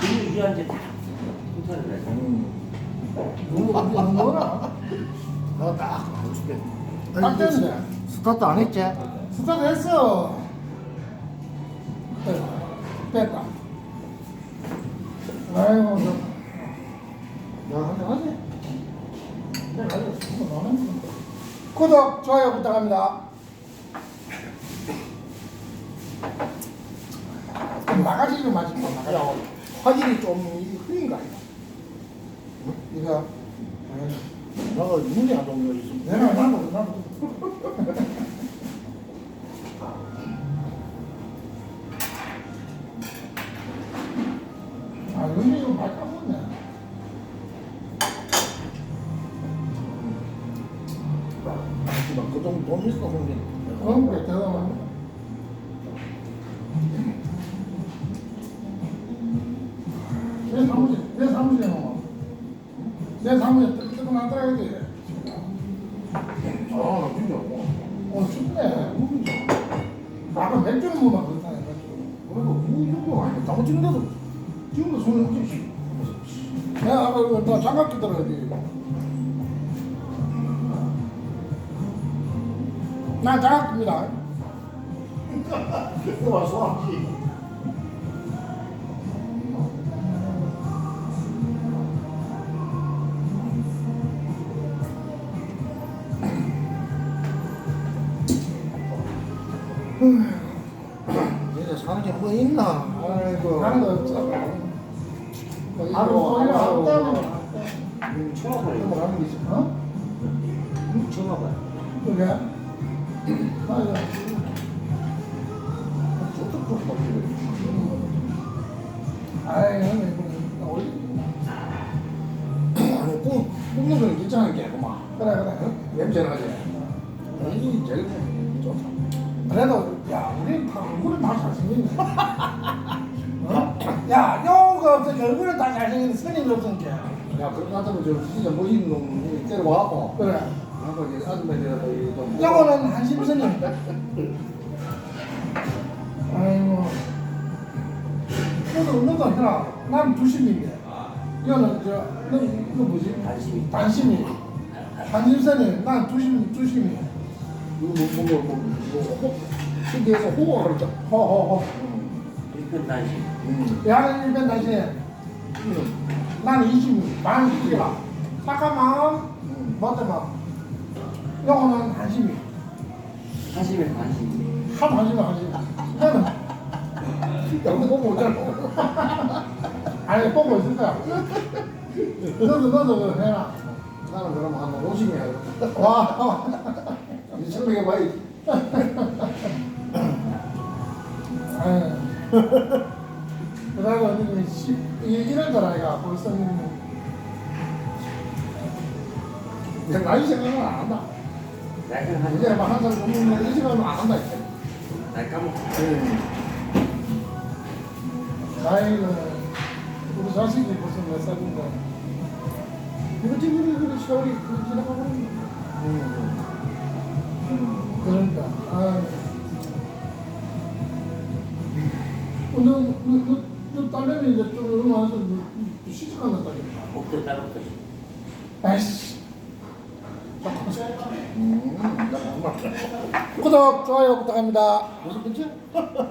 근육 유연제 다 괜찮은 거야. 누구 언제 누구나 나딱 하고 싶게. 딱 됐네 스타트 안 했지? 스타트 했어. 됐다. 됐다 아이고 저 야, 한잔 하지? 내가 가지고 싶은 거 너는 구독, 좋아요 부탁합니다. 나가시 좀 마시고 나가시 야, 화질이 좀 흐린 거 아니야? 이거 내가 눈이 안 좋은 거 있어. 내가 나도 나도 아 여기 이거 많이 까먹네 하지만 그 정도 돈 있어, 형님. 그런 게 대단한 내 사무실 내 사무실에 놓아 내 사무실에 뜨끈하더라 여기 아, 나 진짜. 어. 춥네 아까 맥주는 못 마셨다 그래도 아니야. 잘못 찍는데도 지금도 손에 없지. 내가 아까 다 장갑 끼더라 여기 난 장갑 낍니다 이거 봐, 소화기. 얘네 사는 게 뭐 있나? 아이고. 하는 거 아이고. 없다고 음, 처음 와봐요. 이거 하는 게 있어 어? 와봐요. 그게? 맞아 좀 바뀌네. 아이 형님 이거 올리 아니, 굽, 굽는 건 괜찮은 게, 그만. 그래 그래 냄새 나지? 이게 제일 좋다. 그래도 야 우리 다 얼굴은 다 잘생겼네 어? 야 영호가 없으니까 얼굴은 다 잘생겼는데 선임이 없으니까 야, 그런 거 같으면 저 진짜 멋있는 놈 때려와갖고. 그래 아까 이제 아줌마들한테 좀. 영호는 한심 선임 아이고 너도 너도 해라 난 두심인데 이거는 저너 이거 뭐지? 관심이. 단심이 한심 선임 난 두심 두심이 이거 뭐, 뭐, 신기해서 호가 그랬죠. 허허허 일편 단심. 음. 야는 일변 단심 음. 난 이심이 만 이기라 착한 마음 음. 멋진 마음 한심이 사심에 관심이. 하도 한심이 한심이 너는 야, 그거 보고 오잖아. 아니 보고 있을 거야 너도 너도 해라 나는 그럼 한 50이 해야 와이 설명해 봐야지. 아유. 그러고 언니 십 이런 줄 아이가 벌써 내 나이 생각은 안 한다 날까 이제 하지. 막한살 넘는 이 생각은 안 한다 이제 날 까먹고. 음. 나이는 우리 자식이 벌써 몇 살인데 이거 지금 세월이 그 지나가고 있는 음. 그러니까 너, 너, 너, 너 딸내미 이제 좀 얼마 안서 시집 간다니까 복도 따로부터. 아이씨 음. 나 정말. 구독 좋아요 부탁합니다 무슨 근처?